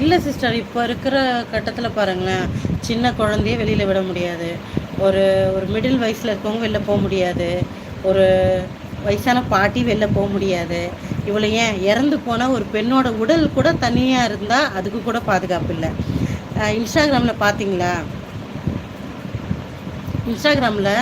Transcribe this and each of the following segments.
இல்லை சிஸ்டர் இப்போ இருக்கிற கட்டத்தில் பாருங்களேன். சின்ன குழந்தைய வெளியில் விட முடியாது. ஒரு ஒரு மிடில் வயசில் இருக்கவங்க வெளில போக முடியாது. ஒரு வயசான பாட்டி வெளில போக முடியாது. இவ்வளோ ஏன் இறந்து போனால் ஒரு பெண்ணோட உடல் கூட தனியாக இருந்தால் அதுக்கு கூட பாதுகாப்பு இல்லை. இன்ஸ்டாகிராமில் பார்த்தீங்களா இன்ஸ்டாகிராமில்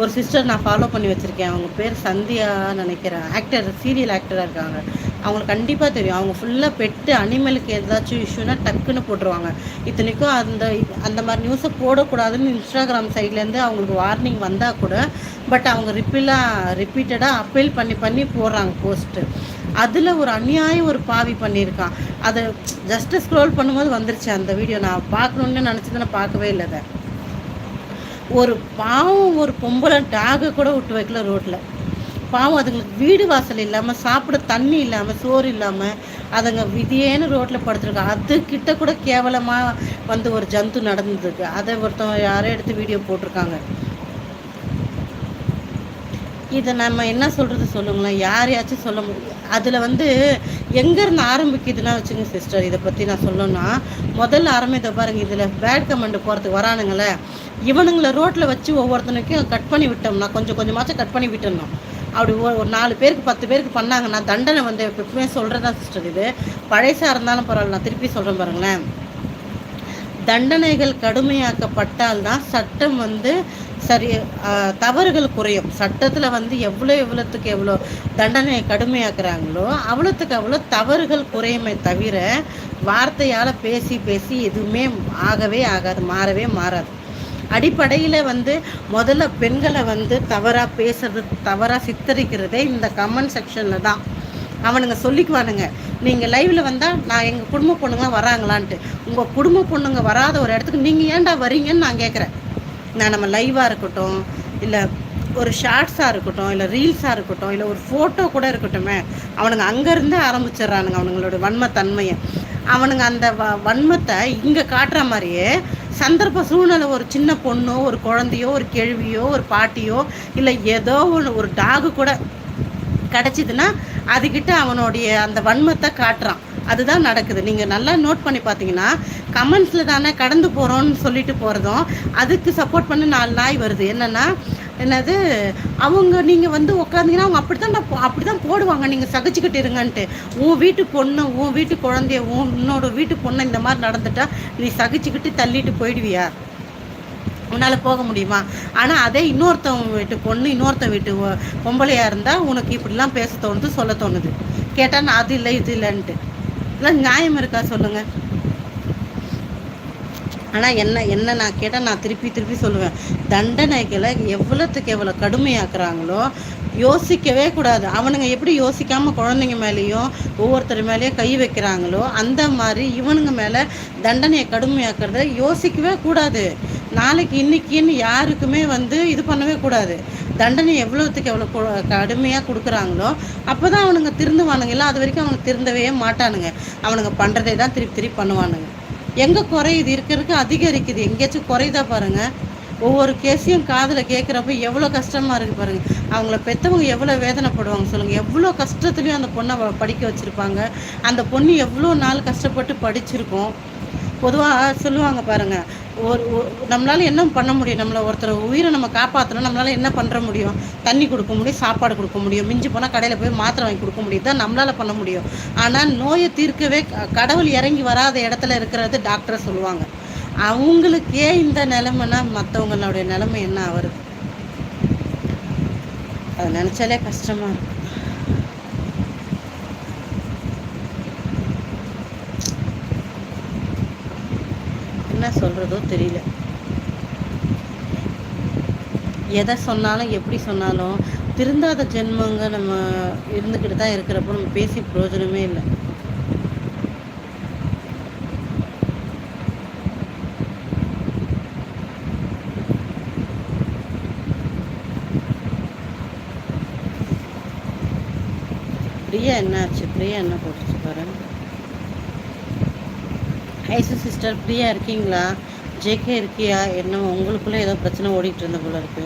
ஒரு சிஸ்டர் நான் ஃபாலோ பண்ணி வச்சுருக்கேன். அவங்க பேர் சந்தியா நினைக்கிறேன். ஆக்டர் சீரியல் ஆக்டராக இருக்காங்க. அவங்களுக்கு கண்டிப்பாக தெரியும். அவங்க ஃபுல்லாக பெட்டு அனிமலுக்கு ஏதாச்சும் இஷ்யூனா டக்குன்னு போட்டுருவாங்க. இத்தனைக்கும் அந்த அந்த மாதிரி நியூஸை போடக்கூடாதுன்னு இன்ஸ்டாகிராம் சைட்லேருந்து அவங்களுக்கு வார்னிங் வந்தால் கூட பட் அவங்க ரிப்பீலாக ரிப்பீட்டடாக அப்பீல் பண்ணி பண்ணி போடுறாங்க போஸ்ட்டு அதில் ஒரு அநியாயம் ஒரு பாவி பண்ணியிருக்கான். அதை ஜஸ்ட்டு ஸ்க்ரோல் பண்ணும்போது வந்துருச்சு அந்த வீடியோ நான் பார்க்கணுன்னு நினச்சது நான் பார்க்கவே இல்லை அதை. ஒரு பாவம் ஒரு பொம்பளை டாகை கூட விட்டு வைக்கல ரோட்டில் பாவம் அதுங்களுக்கு வீடு வாசல் இல்லாமல் சாப்பிட தண்ணி இல்லாமல் சோறு இல்லாமல் அதுங்க விதியேன்னு ரோட்டில் படுத்துருக்கோம் அதுக்கிட்ட கூட கேவலமாக வந்து ஒரு ஜந்து நடந்துருக்கு. அதை ஒருத்தவங்க யாரோ எடுத்து வீடியோ போட்டிருக்காங்க. இதை நம்ம என்ன சொல்கிறது சொல்லுங்களேன். யாரையாச்சும் சொல்ல முடியும் அதில் வந்து எங்கேருந்து ஆரம்பிக்குதுன்னா வச்சுங்க சிஸ்டர் இதை பற்றி நான் சொல்லணும்னா முதல்ல ஆரம்பித்த பாருங்கள் இதில் பேட் கமெண்ட் போகிறதுக்கு வரானுங்களே. இவனுங்களை ரோட்டில் வச்சு ஒவ்வொருத்தனுக்கும் கட் பண்ணி விட்டோம்னா கொஞ்சம் கொஞ்சமாச்சும் கட் பண்ணி விட்டுடணும். அப்படி ஒரு நாலு பேருக்கு பத்து பேருக்கு பண்ணாங்கன்னா தண்டனை வந்து எப்பவுமே சொல்கிறதா சிஸ்டர் இது. பழைசாக இருந்தாலும் பரவாயில்ல. நான் திருப்பி சொல்கிறேன் பாருங்களேன். தண்டனைகள் கடுமையாக்கப்பட்டால் தான் சட்டம் வந்து சரி தவறுகள் குறையும். சட்டத்தில் வந்து எவ்வளோ எவ்வளோத்துக்கு எவ்வளோ தண்டனையை கடுமையாக்குறாங்களோ அவ்வளோத்துக்கு அவ்வளோ தவறுகள் குறையுமே தவிர வார்த்தையால் பேசி பேசி எதுவுமே ஆகவே ஆகாது மாறவே மாறாது. அடிப்படையில் வந்து முதல்ல பெண்களை வந்து தவறாக பேசுறது தவறாக சித்தரிக்கிறதே இந்த கமெண்ட் செக்ஷனில் தான். அவனுங்க சொல்லிக்குவானுங்க நீங்கள் லைவில் வந்தால் நான் எங்கள் குடும்ப பொண்ணுங்க வராங்களான்ட்டு. உங்கள் குடும்ப பொண்ணுங்க வராத ஒரு இடத்துக்கு நீங்கள் ஏன்டா வரீங்கன்னு நான் கேட்குறேன் நான் நம்ம லைவாக இருக்கட்டும் இல்லை ஒரு ஷார்ட்ஸாக இருக்கட்டும் இல்லை ரீல்ஸாக இருக்கட்டும் இல்லை ஒரு ஃபோட்டோ கூட இருக்கட்டுமே அவனுங்க அங்கேருந்தே ஆரம்பிச்சிடுறானுங்க அவனுங்களோட வன்மத்தன்மையை. அவனுங்க அந்த வ வன்மத்தை இங்கே காட்டுற மாதிரியே சந்தர்ப்ப சூழ்நிலை ஒரு சின்ன பொண்ணோ ஒரு குழந்தையோ ஒரு கேள்வியோ ஒரு பாட்டியோ இல்லை ஏதோ ஒன்று ஒரு டாகு கூட கிடச்சிதுன்னா அதுக்கிட்ட அவனுடைய அந்த வன்மத்தை காட்டுறான். அதுதான் நடக்குது. நீங்கள் நல்லா நோட் பண்ணி பார்த்தீங்கன்னா கமெண்ட்ஸில் தானே கடந்து போகிறோன்னு சொல்லிட்டு போகிறதும் அதுக்கு சப்போர்ட் பண்ண நாலு நாய் வருது. என்னென்னா என்னது அவங்க நீங்கள் வந்து உட்காந்திங்கன்னா அவங்க அப்படி தான் அப்படி தான் போடுவாங்க. நீங்கள் சகிச்சுக்கிட்டு இருங்கன்ட்டு. உன் வீட்டு பொண்ணு உன் வீட்டு குழந்தைய உன் உன்னோட வீட்டு பொண்ணு இந்த மாதிரி நடந்துட்டா நீ சகிச்சுக்கிட்டு தள்ளிட்டு போயிடுவியா? உன்னால் போக முடியுமா? ஆனால் அதே இன்னொருத்தவங்க வீட்டு பொண்ணு இன்னொருத்த வீட்டு பொம்பளையாக இருந்தால் உனக்கு இப்படிலாம் பேச தோணுது சொல்ல தோணுது. கேட்டால் நான் அது இல்லை இது இல்லைன்ட்டு. இதெல்லாம் நியாயம் இருக்கா சொல்லுங்கள் ஆனால் என்ன என்ன நான் கேட்டால் நான் திருப்பி திருப்பி சொல்லுவேன். தண்டனைகளை எவ்வளோத்துக்கு எவ்வளோ கடுமையாக்குறாங்களோ யோசிக்கவே கூடாது. அவனுங்க எப்படி யோசிக்காமல் குழந்தைங்க மேலேயும் ஒவ்வொருத்தர் மேலேயும் கை வைக்கிறாங்களோ அந்த மாதிரி இவனுங்க மேலே தண்டனையை கடுமையாக்குறத யோசிக்கவே கூடாது. நாளைக்கு இன்னைக்குன்னு யாருக்குமே வந்து இது பண்ணவே கூடாது. தண்டனை எவ்வளோத்துக்கு எவ்வளோ கடுமையாக கொடுக்குறாங்களோ அப்போ தான் அவனுங்க திருந்துவானுங்க. இல்லை அது வரைக்கும் அவனுங்க திருந்தவே மாட்டானுங்க. அவனுங்க பண்ணுறதே தான் திருப்பி திருப்பி பண்ணுவானுங்க. எங்கே குறையுது இருக்கிறதுக்கு அதிகரிக்குது. எங்கேயாச்சும் குறையுதா பாருங்கள் ஒவ்வொரு கேஸையும் காதில் கேட்குறப்ப எவ்வளோ கஷ்டமாக இருக்குது பாருங்கள் அவங்கள பெற்றவங்க எவ்வளோ வேதனைப்படுவாங்க சொல்லுங்கள் எவ்வளோ கஷ்டத்துலேயும் அந்த பொண்ணை படிக்க வச்சுருப்பாங்க. அந்த பொண்ணு எவ்வளோ நாள் கஷ்டப்பட்டு படிச்சிருக்கோம். பொதுவாக சொல்லுவாங்க பாருங்கள் ஒரு நம்மளால் என்ன பண்ண முடியும்? நம்மளை ஒருத்தர் உயிரை நம்ம காப்பாற்றணும் நம்மளால் என்ன பண்ணுற முடியும்? தண்ணி கொடுக்க முடியும் சாப்பாடு கொடுக்க முடியும் மிஞ்சி போனால் கடையில் போய் மாத்திரை வாங்கி கொடுக்க முடியும். தான் நம்மளால் பண்ண முடியும். ஆனால் நோயை தீர்க்கவே கடவுள் இறங்கி வராத இடத்துல இருக்கிறது டாக்டரை சொல்லுவாங்க. அவங்களுக்கே இந்த நிலைமைனா மற்றவங்களுடைய நிலைமை என்ன ஆகுறது? அதை நினச்சாலே கஷ்டமாக இருக்கும் என்ன சொல்கிறதோ தெரியல. எதை சொன்னாலும் எப்படி சொன்னாலும் திருந்தாத ஜென்மங்க நம்ம இருந்துக்கிட்டு தான் இருக்கிறப்போ நம்ம பேசி பிரயோஜனமே இல்லை. பிரியா என்ன ஆச்சு? பிரியா என்ன போட்டுச்சு பாரு. ஐசு சிஸ்டர் ஃப்ரீயாக இருக்கீங்களா? ஜேகே இருக்கியா? என்ன உங்களுக்குள்ளே ஏதோ பிரச்சனை ஓடிக்கிட்டு இருந்த போல இருக்கு.